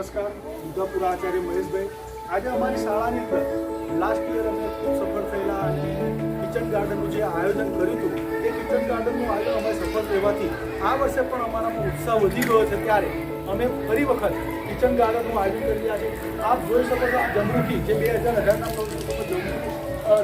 નમસ્કાર દુધાપુરા આચાર્ય મહેશભાઈ. આજે અમારી શાળાની અંદર લાસ્ટ યર અમે ખૂબ સફળ થયેલા કિચન ગાર્ડનનું જે આયોજન કર્યું હતું, એ કિચન ગાર્ડનનું આયોજન અમે સફળ રહેવાથી આ વર્ષે પણ અમારામાં ઉત્સાહ વધી ગયો છે. ત્યારે અમે ફરી વખત કિચન ગાર્ડનનું આયોજન કરી રહ્યા છીએ આપ જોઈ શકો છો આ જમરૂખી, જે બે હજાર અઢારના જમરૂખી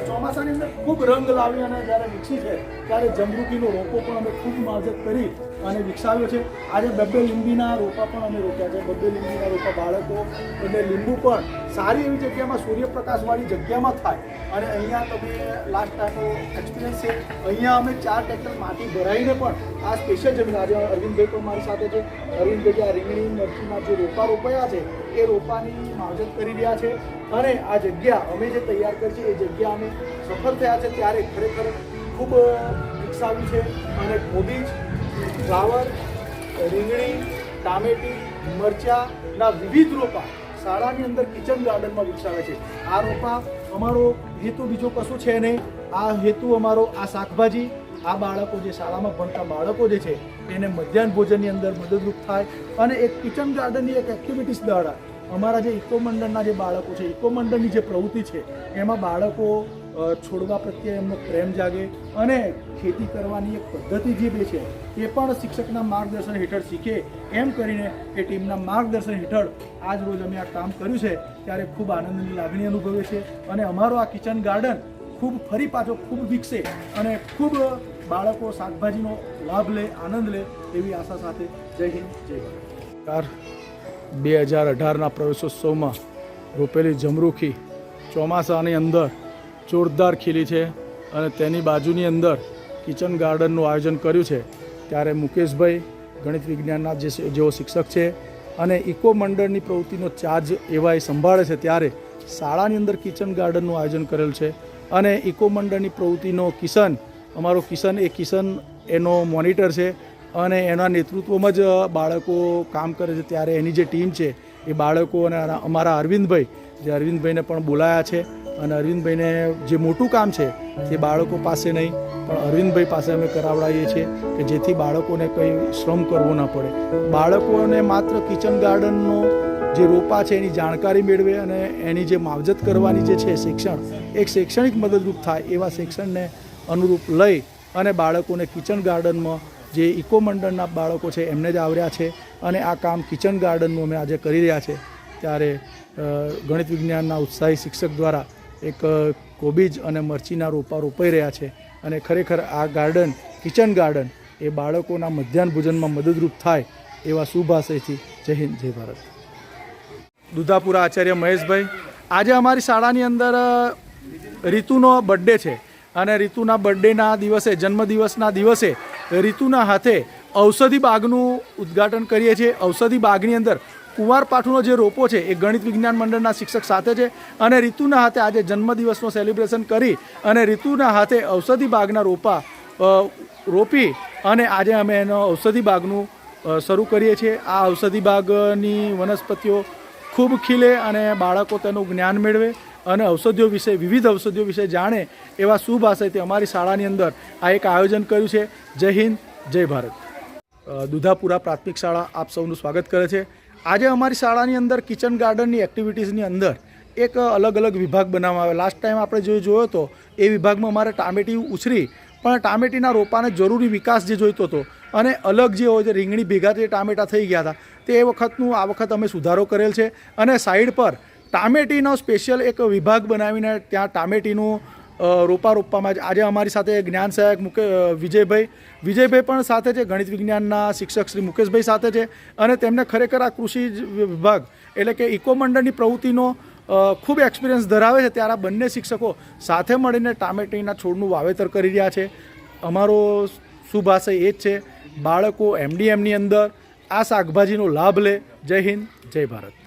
ચોમાસાની અંદર ખૂબ રંગ લાવી અને જ્યારે વિકસી છે, ત્યારે જમરૂકીનો રોપો પણ અમે ખૂબ માવજત કરી અને વિકસાવ્યો છે. આજે બબ્બે લીંબીના રોપા પણ અમે રોપ્યા છે. બબ્બે લીંબીના રોપા બાળકો અને લીંબુ પણ સારી એવી જગ્યામાં સૂર્યપ્રકાશવાળી જગ્યામાં થાય. અને અહીંયા તમે લાસ્ટ ટાઈમનો એક્સપિરિયન્સ છે. અહીંયા અમે ચાર ટ્રેક્ટર માટી ભરાઈને પણ આ સ્પેશિયલ જમીન, આજે અરવિંદભાઈ પણ મારી સાથે છે. અરવિંદભાઈ આ રીંગણી, મરચીના જે રોપા રોપાયા છે, એ રોપાની માવજત કરી રહ્યા છે. અને આ જગ્યા અમે જે તૈયાર કરી છે, એ જગ્યા અમે સફળ થયા છે. ત્યારે ખરેખર ખૂબ વિકસાવી છે. અને કોબીજ ફ્લાવર, રીંગણી, ટામેટી, મરચાંના વિવિધ રોપા શાળાની અંદર કિચન ગાર્ડનમાં વિકસાવે છે. આ રોપા અમારો હેતુ બીજો કશું છે નહીં. આ હેતુ અમારો આ શાકભાજી, આ બાળકો જે શાળામાં ભણતા બાળકો જે છે, એને મધ્યાહન ભોજનની અંદર મદદરૂપ થાય અને એક કિચન ગાર્ડનની એક એક્ટિવિટીઝ દ્વારા અમારા જે ઇકોમંડળના જે બાળકો છે ઇકોમંડળની જે પ્રવૃત્તિ છે, એમાં બાળકો છોડવા પ્રત્યે એમનો પ્રેમ જાગે અને ખેતી કરવાની એક પદ્ધતિ જે બે છે, એ પણ શિક્ષકના માર્ગદર્શન હેઠળ શીખે. એમ કરીને એ ટીમના માર્ગદર્શન હેઠળ આજ રોજ અમે આ કામ કર્યું છે, ત્યારે ખૂબ આનંદની લાગણી અનુભવે છે અને અમારો આ કિચન ગાર્ડન ખૂબ ફરી પાછો ખૂબ વિકસે અને ખૂબ બાળકો શાકભાજીનો લાભ લે, આનંદ લે એવી આશા સાથે જય હિન્દ, જય ભારત. બે હજાર અઢારના પ્રવેશોત્સવમાં રોપેલી જમરૂખી ચોમાસાની અંદર જોરદાર ખીલી છે અને તેની બાજુની અંદર કિચન ગાર્ડનનું આયોજન કર્યું છે. ત્યારે મુકેશભાઈ ગણિત વિજ્ઞાનના જે જેઓ શિક્ષક છે અને ઇકો મંડળની પ્રવૃત્તિનો ચાર્જ એવા એ સંભાળે છે ત્યારે શાળાની અંદર કિચન ગાર્ડનનું આયોજન કરેલ છે અને ઇકો મંડળની પ્રવૃત્તિનો કિશન, અમારો કિશન એ કિશન એનો મોનિટર છે અને એના નેતૃત્વમાં જ બાળકો કામ કરે છે. ત્યારે એની જે ટીમ છે એ બાળકો અને અમારા અરવિંદભાઈ, જે અરવિંદભાઈને પણ બોલાયા છે અને અરવિંદભાઈને જે મોટું કામ છે તે બાળકો પાસે નહીં, પણ અરવિંદભાઈ પાસે અમે કરાવડાવીએ છીએ કે જેથી બાળકોને કંઈ શ્રમ કરવો ન પડે. બાળકોને માત્ર કિચન ગાર્ડનનો જે રોપા છે, એની જાણકારી મેળવે અને એની જે માવજત કરવાની જે છે શિક્ષણ, એક શૈક્ષણિક મદદરૂપ થાય એવા શિક્ષણને અનુરૂપ લઈ અને બાળકોને કિચન ગાર્ડનમાં જે ઇકો મંડળના બાળકો છે, એમને જ આવર્યા છે અને આ કામ કિચન ગાર્ડનનું અમે આજે કરી રહ્યા છે. ત્યારે ગણિત વિજ્ઞાનના ઉત્સાહી શિક્ષક દ્વારા એક કોબીજ અને મરચીના રોપા રોપાઈ રહ્યા છે અને ખરેખર આ ગાર્ડન, કિચન ગાર્ડન એ બાળકોના મધ્યાહન ભોજનમાં મદદરૂપ થાય એવા શુભ આશયથી જય હિન્દ, જય ભારત. દુધાપુરા આચાર્ય મહેશભાઈ, આજે અમારી શાળાની અંદર ઋતુનો બર્થડે છે અને રીતુના બર્થડેના દિવસે, જન્મદિવસના દિવસે રીતુના હાથે ઔષધિ બાગનું ઉદ્ઘાટન કરીએ છીએ. ઔષધિ બાગની અંદર કુંવારપાઠુનો જે રોપો છે એ ગણિત વિજ્ઞાન મંડળના શિક્ષક સાથે છે અને ઋતુના હાથે આજે જન્મદિવસનું સેલિબ્રેશન કરી અને રીતુના હાથે ઔષધિ બાગના રોપા રોપી અને આજે અમે એનો ઔષધિ બાગનું શરૂ કરીએ છીએ. આ ઔષધિ બાગની વનસ્પતિઓ ખૂબ ખીલે અને બાળકો તેનું જ્ઞાન મેળવે અને ઔષધિઓ વિશે, વિવિધ ઔષધિઓ વિશે જાણે એવા શુભ આશયથી અમારી શાળાની અંદર આ એક આયોજન કર્યું છે. જય હિન્દ, જય ભારત. દુધાપુરા પ્રાથમિક શાળા આપ સૌનું સ્વાગત કરે છે. આજે અમારી શાળાની અંદર કિચન ગાર્ડનની એક્ટિવિટીઝની અંદર એક અલગ અલગ વિભાગ બનાવવામાં આવે લાસ્ટ ટાઈમ આપણે જો જોયો હતો, એ વિભાગમાં અમારે ટામેટી ઉછરી, પણ ટામેટીના રોપાને જરૂરી વિકાસ જે જોઈતો હતો અને અલગ જે હોય છે, રીંગણી ભેગા જે ટામેટા થઈ ગયા હતા, તે વખતનું આ વખત અમે સુધારો કરેલ છે. અને સાઈડ પર ટામેટીનો સ્પેશિયલ એક વિભાગ બનાવીને ત્યાં ટામેટીનું રોપા રોપવામાં જ. આજે અમારી સાથે જ્ઞાન સહાયક મુકે વિજયભાઈ. વિજયભાઈ પણ સાથે છે, ગણિત વિજ્ઞાનના શિક્ષક શ્રી મુકેશભાઈ સાથે છે અને તેમને ખરેખર આ કૃષિ વિભાગ એટલે કે ઇકોમંડળની પ્રવૃત્તિનો ખૂબ એક્સપિરિયન્સ ધરાવે છે ત્યારે બંને શિક્ષકો સાથે મળીને ટામેટીના છોડનું વાવેતર કરી રહ્યા છે. અમારો શુભ આશય એ જ છે, બાળકો એમડીએમની અંદર આ શાકભાજીનો લાભ લે. જય હિન્દ, જય ભારત.